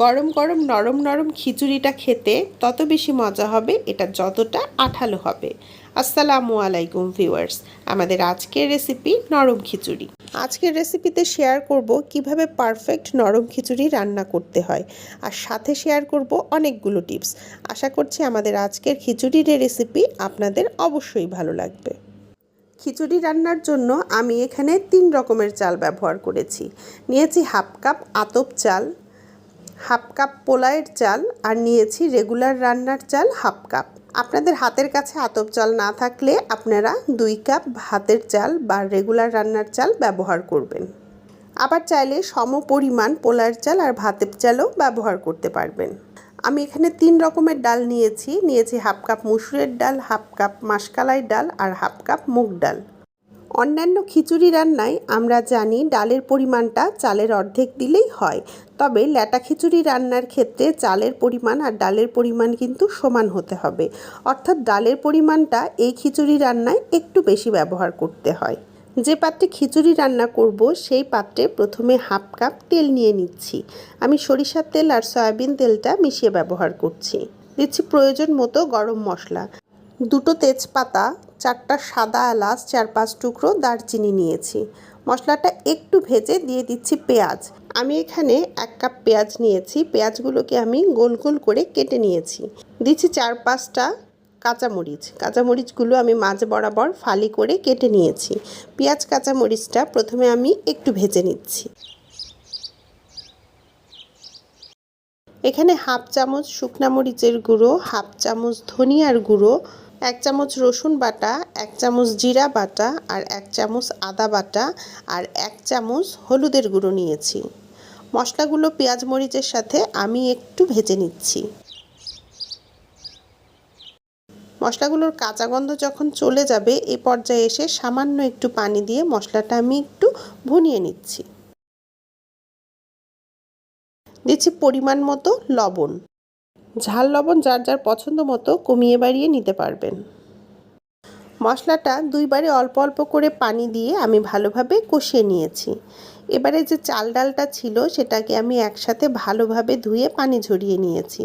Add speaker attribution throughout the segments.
Speaker 1: গরম গরম নরম নরম খিচুড়িটা খেতে তত বেশি মজা হবে, এটা যতটা আঠালো হবে। আসসালামু আলাইকুম ভিউয়ার্স, আমাদের আজকের রেসিপি নরম খিচুড়ি। আজকের রেসিপিতে শেয়ার করব কীভাবে পারফেক্ট নরম খিচুড়ি রান্না করতে হয়, আর সাথে শেয়ার করব অনেকগুলো টিপস আশা করছি আমাদের আজকের খিচুড়ির রেসিপি আপনাদের অবশ্যই ভালো লাগবে। খিচুড়ি রান্নার জন্য আমি এখানে তিন রকমের চাল ব্যবহার করেছি। নিয়েছি হাফ কাপ আতপ চাল হাফ কাপ পোলায়ের চাল আর নিয়েছি রেগুলার রান্নার চাল হাফ কাপ। আপনাদের হাতের কাছে আতপ চাল না থাকলে আপনারা দুই কাপ ভাতের চাল বা রেগুলার রান্নার চাল ব্যবহার করবেন। আবার চাইলে সম পরিমাণ পোলার চাল আর ভাতের চালও ব্যবহার করতে পারবেন। আমি এখানে তিন রকমের ডাল নিয়েছি। নিয়েছি হাফ কাপ মুসুরের ডাল, হাফ কাপ মাসকালাই ডাল আর হাফ কাপ মুগ ডাল। অন্যান্য খিচুড়ি রান্নায় আমরা জানি ডালের পরিমাণটা চালের অর্ধেক দিলেই হয়। তবে ল্যাটা খিচুড়ি রান্নার ক্ষেত্রে চালের পরিমাণ আর ডালের পরিমাণ কিন্তু সমান হতে হবে। অর্থাৎ ডালের পরিমাণটা এই খিচুড়ি রান্নায় একটু বেশি ব্যবহার করতে হয়। যে পাত্রে খিচুড়ি রান্না করব, সেই পাত্রে প্রথমে হাফ কাপ তেল নিয়ে নিচ্ছি। আমি সরিষার তেল আর সয়াবিন তেলটা মিশিয়ে ব্যবহার করছি। দিচ্ছি প্রয়োজন মতো গরম মশলা। দুটো তেজপাতা, চারটা সাদা এলাচ, চার পাঁচ টুকরো দারচিনি নিয়েছি। মশলাটা একটু ভেজে দিয়ে দিচ্ছি পেঁয়াজ। আমি এখানে এক কাপ পেঁয়াজ নিয়েছি। পেঁয়াজগুলোকে আমি গোল গোল করে কেটে নিয়েছি। দিচ্ছি চার পাঁচটা কাঁচামরিচ। কাঁচামরিচগুলো আমি মাঝ বরাবর ফালি করে কেটে নিয়েছি। পেঁয়াজ, কাঁচামরিচটা প্রথমে আমি একটু ভেজে নিচ্ছি। এখানে হাফ চামচ শুকনা মরিচের গুঁড়ো, হাফ চামচ ধনিয়ার গুঁড়ো এক চামচ রসুন বাটা, এক চামচ জিরা বাটা আর এক চামচ আদা বাটা আর এক চামচ হলুদের গুঁড়ো নিয়েছি। মশলাগুলো পেঁয়াজ মরিচের সাথে আমি একটু ভেজে নিচ্ছি। মশলাগুলোর কাঁচা গন্ধ যখন চলে যাবে এই পর্যায়ে এসে সামান্য একটু পানি দিয়ে মশলাটা আমি একটু ভুনিয়ে নিচ্ছি। দিচ্ছি পরিমাণ মতো লবণ। ঝাল লবণ যার যার পছন্দ মতো কমিয়ে বাড়িয়ে নিতে পারবেন। মশলাটা দুইবারে অল্প অল্প করে পানি দিয়ে আমি ভালোভাবে কষিয়ে নিয়েছি। এবারে যে চাল ডালটা ছিল সেটাকে আমি একসাথে ভালোভাবে ধুয়ে পানি ঝরিয়ে নিয়েছি।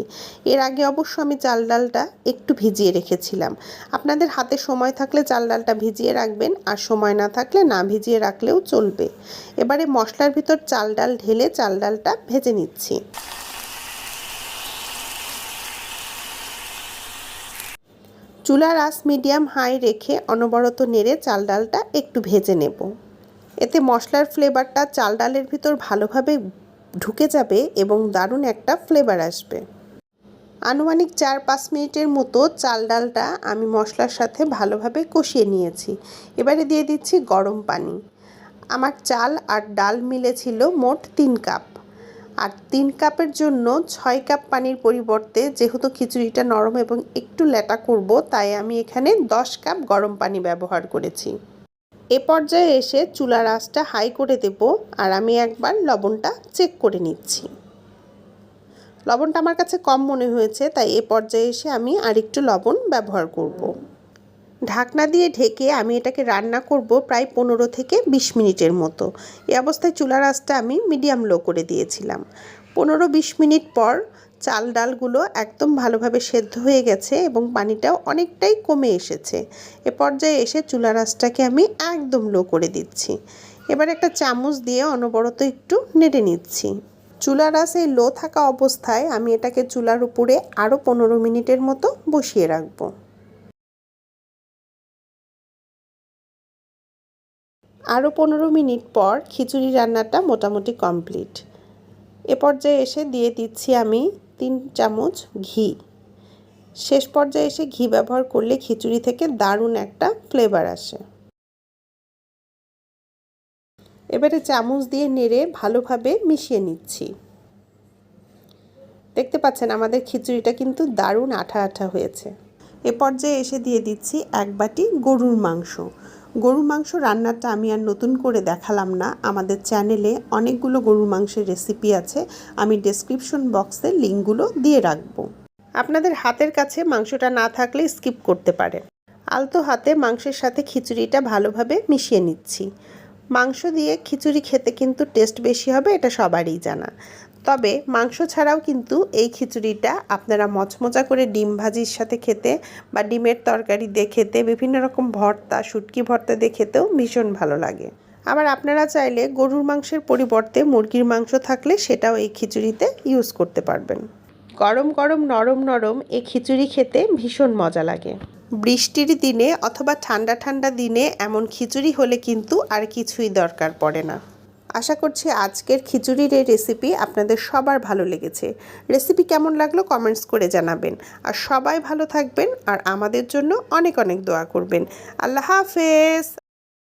Speaker 1: এর আগে অবশ্য আমি চাল ডালটা একটু ভিজিয়ে রেখেছিলাম। আপনাদের হাতে সময় থাকলে চাল ডালটা ভিজিয়ে রাখবেন আর সময় না থাকলে না ভিজিয়ে রাখলেও চলবে। এবারে মশলার ভিতর চাল ডাল ঢেলে চাল ডালটা ভেজে নিচ্ছি। চুলার আঁচ মিডিয়াম হাই রেখে অনবরত নেড়ে চাল ডালটা একটু ভেজে নেব। এতে মশলার ফ্লেভারটা চাল ডালের ভিতর ভালোভাবে ঢুকে যাবে এবং দারুণ একটা ফ্লেভার আসবে। আনুমানিক চার পাঁচ মিনিটের মতো চাল ডালটা আমি মশলার সাথে ভালোভাবে কষিয়ে নিয়েছি। এবারে দিয়ে দিচ্ছি গরম পানি। আমার চাল আর ডাল মিলেছিল মোট তিন কাপ। আর তিন কাপের জন্য ছয় কাপ পানির পরিবর্তে যেহেতু খিচুড়িটা নরম এবং একটু ল্যাটা করব, তাই আমি এখানে দশ কাপ গরম পানি ব্যবহার করেছি এ পর্যায়ে এসে চুলার আঁচটা হাই করে দেব আর আমি একবার লবণটা চেক করে নিচ্ছি লবণটা আমার কাছে কম মনে হয়েছে, তাই এ পর্যায়ে এসে আমি আরেকটু লবণ ব্যবহার করব। ঢাকনা দিয়ে ঢেকে আমি এটাকে রান্না করব প্রায় পনেরো থেকে বিশ মিনিটের মতো। এই অবস্থায় চুলার আঁচটা আমি মিডিয়াম লো করে দিয়েছিলাম। পনেরো বিশ মিনিট পর চাল ডালগুলো একদম ভালোভাবে সেদ্ধ হয়ে গেছে এবং পানিটাও অনেকটাই কমে এসেছে। এ পর্যায়ে এসে চুলার আঁচটাকে আমি একদম লো করে দিচ্ছি। এবার একটা চামচ দিয়ে অনবরত একটু নেড়ে নিচ্ছি। চুলার আঁচে লো থাকা অবস্থায় আমি এটাকে চুলার উপরে আরও পনেরো মিনিটের মতো বসিয়ে রাখব। আরও পনেরো মিনিট পর খিচুড়ি রান্নাটা মোটামুটি কমপ্লিট। এ পর্যায়ে এসে দিয়ে দিচ্ছি আমি তিন চামচ ঘি। শেষ পর্যায়ে এসে ঘি ব্যবহার করলে খিচুড়ি থেকে দারুণ একটা ফ্লেভার আসে। এবারে চামচ দিয়ে নেড়ে ভালোভাবে মিশিয়ে নিচ্ছি। দেখতে পাচ্ছেন আমাদের খিচুড়িটা কিন্তু দারুণ আঠা আঠা হয়েছে। এ পর্যায়ে এসে দিয়ে দিচ্ছি এক বাটি গরুর মাংস। গরুর মাংস রান্নাটা আমি আর নতুন করে দেখালাম না। আমাদের চ্যানেলে অনেকগুলো গরুর মাংসের রেসিপি আছে। আমি ডেসক্রিপশন বক্সে লিঙ্কগুলো দিয়ে রাখব। আপনাদের হাতের কাছে মাংসটা না থাকলে স্কিপ করতে পারেন। আলতো হাতে মাংসের সাথে খিচুড়িটা ভালোভাবে মিশিয়ে নিচ্ছি। মাংস দিয়ে খিচুড়ি খেতে কিন্তু টেস্ট বেশি হবে, এটা সবারই জানা। তবে মাংস ছাড়াও কিন্তু এই খিচুড়িটা আপনারা মচমচা করে ডিম ভাজির সাথে খেতে বা ডিমের তরকারি দিয়ে খেতে, বিভিন্ন রকম ভর্তা, শুটকি ভর্তা দিয়ে খেতেও ভীষণ ভালো লাগে। আবার আপনারা চাইলে গরুর মাংসের পরিবর্তে মুরগির মাংস থাকলে সেটাও এই খিচুড়িতে ইউজ করতে পারবেন। গরম গরম নরম নরম এই খিচুড়ি খেতে ভীষণ মজা লাগে। বৃষ্টির দিনে অথবা ঠান্ডা ঠান্ডা দিনে এমন খিচুড়ি হলে কিন্তু আর কিছুই দরকার পড়ে না। আশা করছি আজকের খিচুড়ির এই রেসিপি আপনাদের সবার ভালো লেগেছে। রেসিপি কেমন লাগল কমেন্টস করে জানাবেন। আর সবাই ভালো থাকবেন আর আমাদের জন্য অনেক অনেক দোয়া করবেন। আল্লাহ হাফেজ!